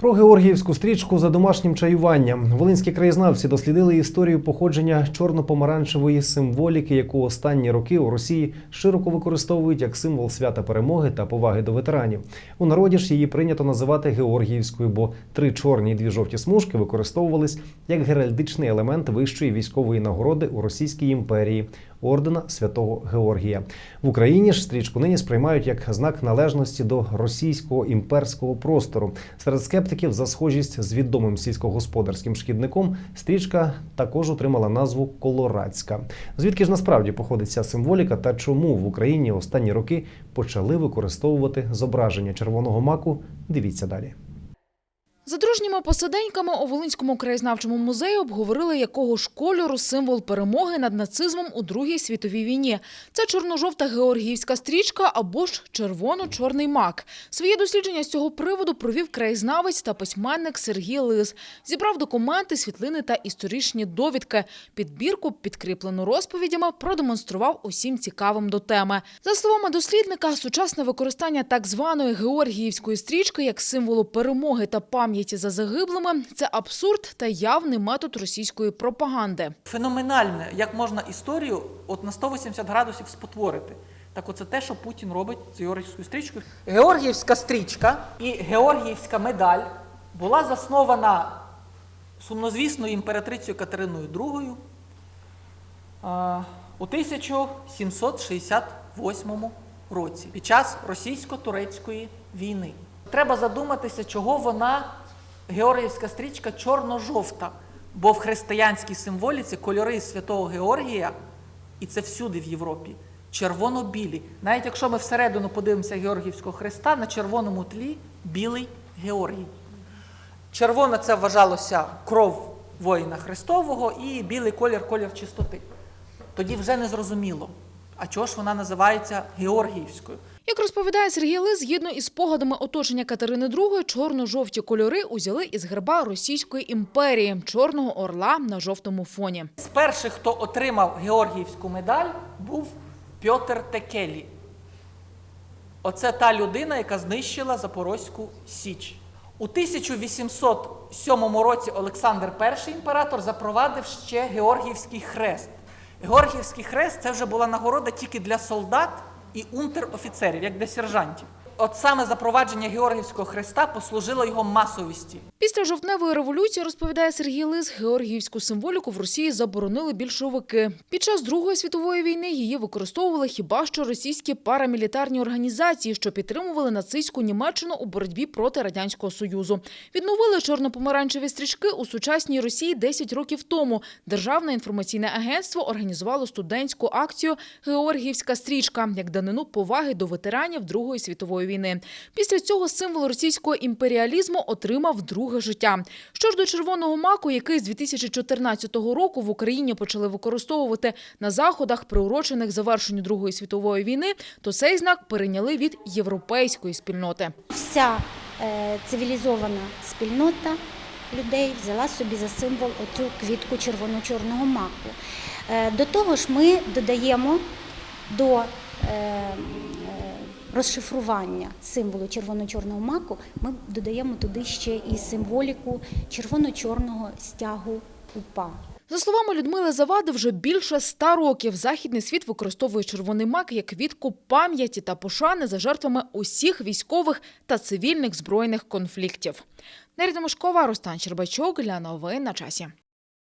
Про георгіївську стрічку за домашнім чаюванням волинські краєзнавці дослідили історію походження чорно-помаранчевої символіки, яку останні роки у Росії широко використовують як символ свята перемоги та поваги до ветеранів. У народі ж її прийнято називати Георгіївською, бо три чорні і дві жовті смужки використовувались як геральдичний елемент вищої військової нагороди у Російській імперії ордена святого Георгія. В Україні ж стрічку нині сприймають як знак належності до російського імперського простору. Серед скептиків за схожість з відомим сільськогосподарським шкідником стрічка також отримала назву Колорадська. Звідки ж насправді походить ця символіка та чому в Україні останні роки почали використовувати зображення червоного маку? Дивіться далі. За дружніми посиденьками у Волинському краєзнавчому музеї обговорили, якого ж кольору символ перемоги над нацизмом у Другій світовій війні. Це чорно-жовта георгіївська стрічка або ж червоно-чорний мак. Своє дослідження з цього приводу провів краєзнавець та письменник Сергій Лис. Зібрав документи, світлини та історичні довідки. Підбірку, підкріплену розповідями, продемонстрував усім цікавим до теми. За словами дослідника, сучасне використання так званої георгіївської стрічки як символу перемоги та пам'яті за загиблими це абсурд та явний метод російської пропаганди. Феноменальне, як можна історію от на 180 градусів спотворити. Так оце те, що Путін робить з Георгіївською стрічкою. Георгіївська стрічка і Георгіївська медаль була заснована сумнозвісною імператрицею Катериною II у 1768 році під час російсько-турецької війни. Треба задуматися, чого вона, Георгіївська стрічка, чорно-жовта. Бо в християнській символіці кольори святого Георгія, і це всюди в Європі, червоно-білі. Навіть якщо ми всередину подивимося Георгіївського хреста, на червоному тлі білий Георгій. Червона це вважалося кров воїна Христового і білий колір колір чистоти. Тоді вже не зрозуміло, а чого ж вона називається Георгіївською? Як розповідає Сергій Лис, згідно із спогадами оточення Катерини II, чорно-жовті кольори узяли із герба Російської імперії – чорного орла на жовтому фоні. З перших, хто отримав Георгіївську медаль, був Пьотр Текелі. Оце та людина, яка знищила Запорозьку Січ. У 1807 році Олександр І імператор запровадив ще Георгіївський хрест. Георгіївський хрест це вже була нагорода тільки для солдат і унтер-офіцерів, як для сержантів. От саме запровадження Георгіївського хреста послужило його масовісті. Після жовтневої революції, розповідає Сергій Лис, георгіївську символіку в Росії заборонили більшовики. Під час Другої світової війни її використовували хіба що російські парамілітарні організації, що підтримували нацистську Німеччину у боротьбі проти Радянського Союзу. Відновили чорно-помаранчеві стрічки у сучасній Росії 10 років тому. Державне інформаційне агентство організувало студентську акцію «Георгіївська стрічка» як данину поваги до ветеранів Другої світової війни. Після цього символ російського імперіалізму отримав друге життя. Що ж до червоного маку, який з 2014 року в Україні почали використовувати на заходах, приурочених завершенню Другої світової війни, то цей знак перейняли від європейської спільноти. вся е, цивілізована спільнота людей взяла собі за символ оцю квітку червоно-чорного маку. Е, До того ж, ми додаємо до е, розшифрування символу червоно-чорного маку, ми додаємо туди ще і символіку червоно-чорного стягу упа. За словами Людмили Завади, вже більше ста років західний світ використовує червоний мак як квітку пам'яті та пошани за жертвами усіх військових та цивільних збройних конфліктів. Неріда Мошкова, Рустан Щербачок для новин на часі.